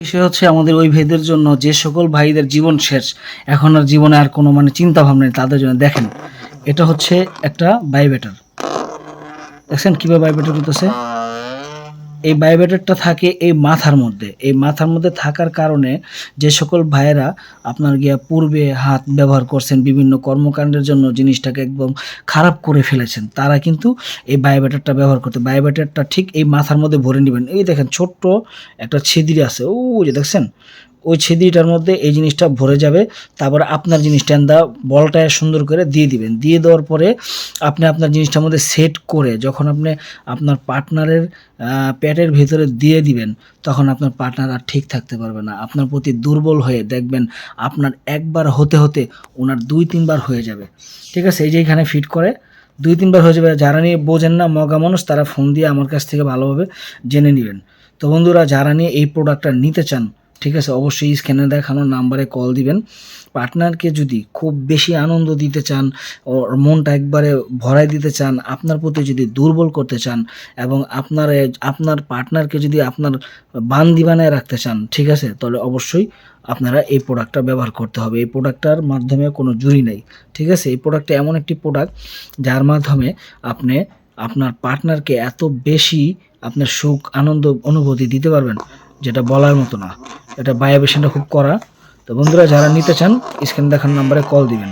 বিষয় হচ্ছে আমাদের ওই ভাইদের জন্য যে সকল ভাইদের জীবন শেষ, এখন আর জীবনে আর কোনো মানে চিন্তা ভাবনা নেই, তাদের জন্য দেখেন, এটা হচ্ছে একটা বায়োবেটার দেখছেন কীভাবে বায়োবেটার করতেছে? এই বায়োবেটারটা থাকে এই মাথার মধ্যে। এই মাথার মধ্যে থাকার কারণে যে সকল ভাইয়েরা আপনার গিয়া পূর্বে হাত ব্যবহার করছেন, বিভিন্ন কর্মকাণ্ডের জন্য জিনিসটাকে একদম খারাপ করে ফেলেছেন, তারা কিন্তু এই বায়োবেটারটা ব্যবহার করতে বায়োবেটারটা ঠিক এই মাথার মধ্যে ভরে নেবেন। এই দেখেন ছোট্ট একটা ছিদ্রি আছে ও যে দেখছেন? ওই ছিদ্রিটার মধ্যে এই জিনিসটা ভরে যাবে, তারপর আপনার জিনিসটা দা বলটা সুন্দর করে দিয়ে দিবেন। দিয়ে দেওয়ার পরে আপনি আপনার জিনিসটার মধ্যে সেট করে যখন আপনি আপনার পার্টনারের পেটের ভিতরে দিয়ে দিবেন, তখন আপনার পার্টনার আর ঠিক থাকতে পারবে না। আপনার প্রতি দুর্বল হয়ে দেখবেন আপনার একবার হতে হতে ওনার দুই তিনবার হয়ে যাবে। ঠিক আছে? এই যে এখানে ফিট করে, দুই তিনবার হয়ে যাবে। যারা নিয়ে বোঝেন না মগা মানুষ, তারা ফোন দিয়ে আমার কাছ থেকে ভালোভাবে জেনে নেবেন। তো বন্ধুরা, যারা নিয়ে এই প্রোডাক্টটা নিতে চান ঠিক আছে, অবশ্যই স্ক্যানে দেখানো নাম্বারে কল দিবেন। পার্টনারকে যদি খুব বেশি আনন্দ দিতে চান, ওর মনটা একবারে ভরাই দিতে চান, আপনার প্রতি যদি দুর্বল করতে চান এবং আপনার আপনার পার্টনারকে যদি আপনার বান্দি বানায় রাখতে চান, ঠিক আছে, তাহলে অবশ্যই আপনারা এই প্রোডাক্টটা ব্যবহার করতে হবে। এই প্রোডাক্টটার মাধ্যমে কোনো জুরি নেই, ঠিক আছে? এই প্রোডাক্টটা এমন একটি প্রোডাক্ট যার মাধ্যমে আপনি আপনার পার্টনারকে এত বেশি আপনার সুখ, আনন্দ, অনুভূতি দিতে পারবেন। যেটা বলার মতো না। এটা বায়োবেশনটা খুব করা তো বন্ধুরা, যারা নিতে চান, স্ক্রিন দেখার নাম্বারে কল দিবেন।